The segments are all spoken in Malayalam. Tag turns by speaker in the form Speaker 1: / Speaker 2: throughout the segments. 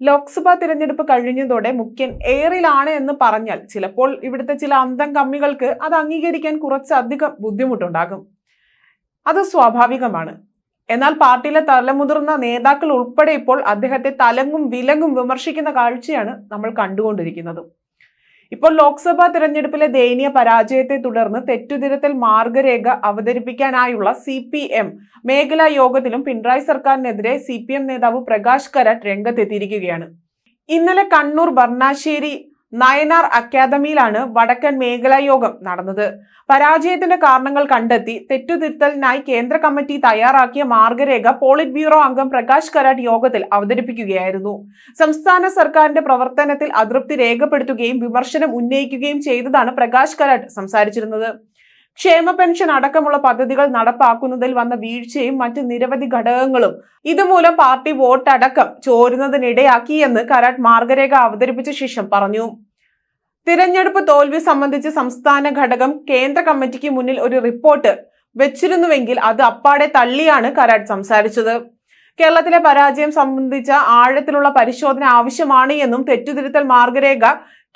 Speaker 1: ലോക്സഭാ തിരഞ്ഞെടുപ്പ് കഴിഞ്ഞതോടെ മുഖ്യൻ എയറിലാണ് എന്ന് പറഞ്ഞാൽ ചിലപ്പോൾ ഇവിടുത്തെ ചില അന്തം കമ്മികൾക്ക് അത് അംഗീകരിക്കാൻ കുറച്ചധികം ബുദ്ധിമുട്ടുണ്ടാകും. അത് സ്വാഭാവികമാണ്. എന്നാൽ പാർട്ടിയിലെ തലമുതിർന്ന നേതാക്കൾ ഉൾപ്പെടെ ഇപ്പോൾ അദ്ദേഹത്തെ തലങ്ങും വിലങ്ങും വിമർശിക്കുന്ന കാഴ്ചയാണ് നമ്മൾ കണ്ടുകൊണ്ടിരിക്കുന്നത്. ഇപ്പോൾ ലോക്സഭാ തെരഞ്ഞെടുപ്പിലെ ദയനീയ പരാജയത്തെ തുടർന്ന് തെറ്റുതിരുത്തൽ മാർഗരേഖ അവതരിപ്പിക്കാനായുള്ള സി പി എം മേഖലാ യോഗത്തിലും പിണറായി സർക്കാരിനെതിരെ സി പി എം നേതാവ് പ്രകാശ് കരാട്ട് രംഗത്തെത്തിയിരിക്കുകയാണ്. ഇന്നലെ കണ്ണൂർ ബർണാശ്ശേരി നയനാർ അക്കാദമിയിലാണ് വടക്കൻ മേഖലാ യോഗം നടന്നത്. പരാജയത്തിന്റെ കാരണങ്ങൾ കണ്ടെത്തി തെറ്റുതിരുത്തലിനായി കേന്ദ്ര കമ്മിറ്റി തയ്യാറാക്കിയ മാർഗരേഖ പോളിറ്റ് ബ്യൂറോ അംഗം പ്രകാശ് കരാട്ട് യോഗത്തിൽ അവതരിപ്പിക്കുകയായിരുന്നു. സംസ്ഥാന സർക്കാരിന്റെ പ്രവർത്തനത്തിൽ അതൃപ്തി രേഖപ്പെടുത്തുകയും വിമർശനം ഉന്നയിക്കുകയും ചെയ്തതാണ് പ്രകാശ് കരാട്ട് സംസാരിച്ചിരുന്നത്. ക്ഷേമ പെൻഷൻ അടക്കമുള്ള പദ്ധതികൾ നടപ്പാക്കുന്നതിൽ വന്ന വീഴ്ചയും മറ്റ് നിരവധി ഘടകങ്ങളും ഇതുമൂലം പാർട്ടി വോട്ടടക്കം ചോരുന്നതിനിടയാക്കിയെന്ന് കരാട്ട് മാർഗരേഖ അവതരിപ്പിച്ച ശേഷം പറഞ്ഞു. തിരഞ്ഞെടുപ്പ് തോൽവി സംബന്ധിച്ച് സംസ്ഥാന ഘടകം കേന്ദ്ര കമ്മിറ്റിക്ക് മുന്നിൽ ഒരു റിപ്പോർട്ട് വെച്ചിരുന്നുവെങ്കിൽ അത് അപ്പാടെ തള്ളിയാണ് കരാട്ട് സംസാരിച്ചത്. കേരളത്തിലെ പരാജയം സംബന്ധിച്ച ആഴത്തിലുള്ള പരിശോധന ആവശ്യമാണ് എന്നും തെറ്റുതിരുത്തൽ മാർഗരേഖ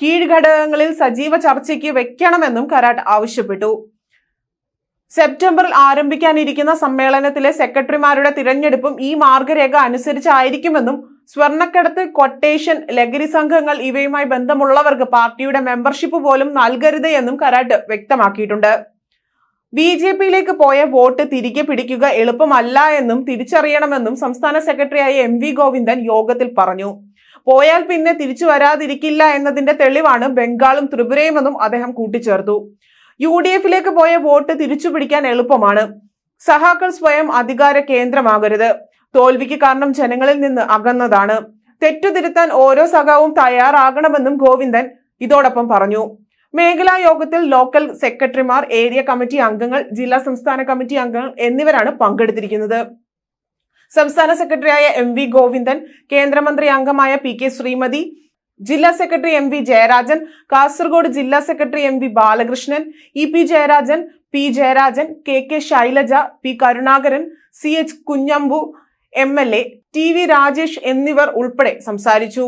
Speaker 1: കീഴ്ഘടകങ്ങളിൽ സജീവ ചർച്ചയ്ക്ക് വെക്കണമെന്നും കരാട്ട് ആവശ്യപ്പെട്ടു. സെപ്റ്റംബറിൽ ആരംഭിക്കാനിരിക്കുന്ന സമ്മേളനത്തിലെ സെക്രട്ടറിമാരുടെ തിരഞ്ഞെടുപ്പും ഈ മാർഗരേഖ അനുസരിച്ചായിരിക്കുമെന്നും സ്വർണക്കടത്ത് കൊട്ടേഷൻ ലഹരി സംഘങ്ങൾ ഇവയുമായി ബന്ധമുള്ളവർക്ക് പാർട്ടിയുടെ മെമ്പർഷിപ്പ് പോലും നൽകരുത് എന്നും കരാട്ട് വ്യക്തമാക്കിയിട്ടുണ്ട്. ബി ജെ പിയിലേക്ക് പോയ വോട്ട് തിരികെ പിടിക്കുക എളുപ്പമല്ല എന്നും തിരിച്ചറിയണമെന്നും സംസ്ഥാന സെക്രട്ടറിയായ എം വി ഗോവിന്ദൻ യോഗത്തിൽ പറഞ്ഞു. പോയാൽ പിന്നെ തിരിച്ചു വരാതിരിക്കില്ല എന്നതിന്റെ തെളിവാണ് ബംഗാളും ത്രിപുരയുമെന്നും അദ്ദേഹം കൂട്ടിച്ചേർത്തു. യു ഡി എഫിലേക്ക് പോയ വോട്ട് തിരിച്ചു പിടിക്കാൻ എളുപ്പമാണ്. സഹാക്കൾ സ്വയം അധികാര കേന്ദ്രമാകരുത്. തോൽവിക്ക് കാരണം ജനങ്ങളിൽ നിന്ന് അകന്നതാണ്. തെറ്റുതിരുത്താൻ ഓരോ സഖാവും തയ്യാറാകണമെന്നും ഗോവിന്ദൻ ഇതോടൊപ്പം പറഞ്ഞു. മേഖലാ യോഗത്തിൽ ലോക്കൽ സെക്രട്ടറിമാർ ഏരിയ കമ്മിറ്റി അംഗങ്ങൾ ജില്ലാ സംസ്ഥാന കമ്മിറ്റി അംഗങ്ങൾ എന്നിവരാണ് പങ്കെടുത്തിരിക്കുന്നത്. സംസ്ഥാന സെക്രട്ടറിയായ എം വി ഗോവിന്ദൻ കേന്ദ്രമന്ത്രി അംഗമായ പി കെ ശ്രീമതി ജില്ലാ secretary M V Jayarajan Kasaragod ജില്ലാ secretary M V Balakrishnan E P Jayarajan P Jayarajan K K Shailaja P Karunakaran C H Kunhambu M L A T V Rajesh എന്നിവർ ഉൾപ്പെടെ സംസാരിച്ചു.